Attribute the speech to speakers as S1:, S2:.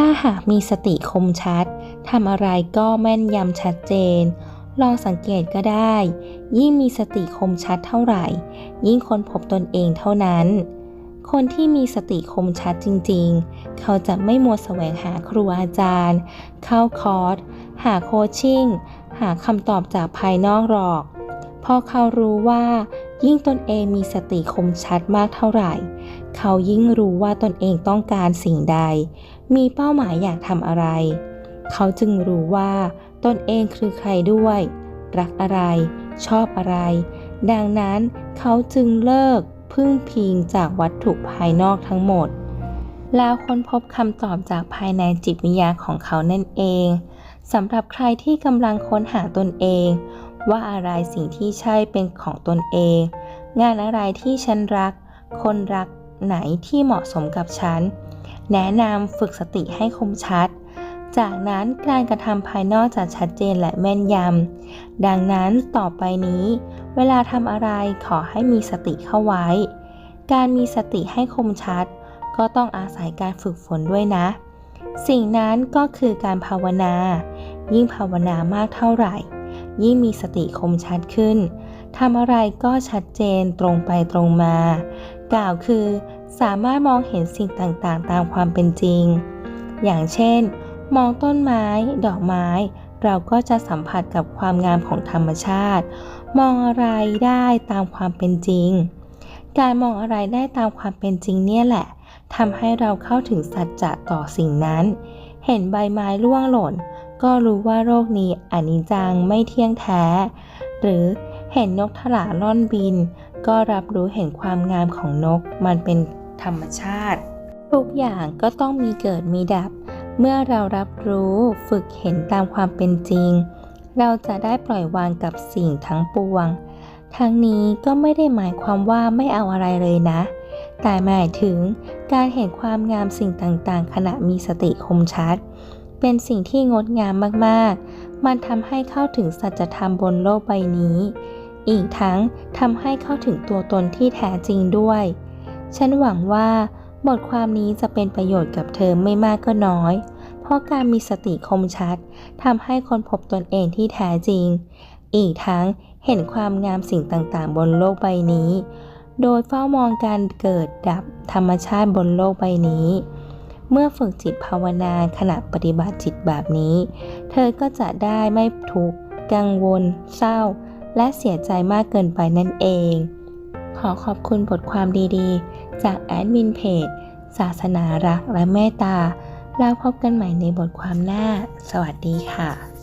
S1: ถ้าหากมีสติคมชัดทำอะไรก็แม่นยำชัดเจน ลองสังเกตก็ได้ ยิ่งมีสติคมชัดเท่าไหร่ ยิ่งค้นพบตนเองเท่านั้น คนที่มีสติคมชัดจริงๆ เขาจะไม่มัวแสวงหาครูอาจารย์ เข้าคอร์ส หาโคชชิ่ง หาคำตอบจากภายนอกหรอกพราะเขารู้ว่ายิ่งตนเองมีสติคมชัดมากเท่าไหร่ เขายิ่งรู้ว่าตนเองต้องการสิ่งใด มีเป้าหมายอยากทำอะไร เขาจึงรู้ว่าตนเองคือใครด้วย รักอะไร ชอบอะไร ดังนั้นเขาจึงเลิกพึ่งพิงจากวัตถุภายนอกทั้งหมด แล้วค้นพบคำตอบจากภายในจิตวิญญาณของเขานั่นเองสำหรับใครที่กำลังค้นหาตนเอง ว่าอะไรสิ่งที่ใช่เป็นของตนเอง งานอะไรที่ฉันรัก คนรักไหนที่เหมาะสมกับฉัน แนะนำฝึกสติให้คมชัด จากนั้นการกระทำภายนอกจะชัดเจนและแม่นยำ ดังนั้นต่อไปนี้ เวลาทำอะไรขอให้มีสติเข้าไว้ การมีสติให้คมชัด ก็ต้องอาศัยการฝึกฝนด้วยนะ สิ่งนั้นก็คือการภาวนา ยิ่งภาวนามากเท่าไหร่ ยิ่งมีสติคมชัดขึ้นทำอะไรก็ชัดเจนตรงไปตรงมา กล่าวคือ สามารถมองเห็นสิ่งต่างๆ ตามความเป็นจริง อย่างเช่น มองต้นไม้ ดอกไม้ เราก็จะสัมผัสกับความงามของธรรมชาติ มองอะไรได้ตามความเป็นจริง การมองอะไรได้ตามความเป็นจริงเนี่ยแหละทำให้เราเข้าถึงสัจจะต่อสิ่งนั้น เห็นใบไม้ร่วงหล่น ก็รู้ว่าโรคนี้อนิจจังไม่เที่ยงแท้ หรือเห็นนกถลาล่อนบิน ก็รับรู้เห็นความงามของนก มันเป็น ธรรมชาติ ทุกอย่างก็ต้องมีเกิดมีดับ เมื่อเรารับรู้ฝึกเห็นตามความเป็นจริง เราจะได้ปล่อยวางกับสิ่งทั้งปวง ทั้งนี้ก็ไม่ได้หมายความว่าไม่เอาอะไรเลยนะ แต่หมายถึงการเห็นความงามสิ่งต่างๆ ขณะมีสติคมชัด เป็นสิ่งที่งดงามมากๆ มันทำให้เข้าถึงสัจธรรมบนโลกใบนี้อีกทั้งทำให้เข้าถึงตัวตนที่แท้จริงด้วย ฉันหวังว่าบทความนี้จะเป็นประโยชน์กับเธอไม่มากก็น้อย เพราะการมีสติคมชัดทำให้คนพบตนเองที่แท้จริง อีกทั้งเห็นความงามสิ่งต่างๆ บนโลกใบนี้ โดยเฝ้ามองการเกิดดับธรรมชาติบนโลกใบนี้ เมื่อฝึกจิตภาวนาขณะปฏิบัติจิตแบบนี้ เธอก็จะได้ไม่ทุกข์กังวล เศร้า และเสียใจมากเกินไปนั่นเอง ขอขอบคุณบทความดีๆ จากแอดมินเพจ ศาสนารักและเมตตา แล้วพบกันใหม่ในบทความหน้า สวัสดีค่ะ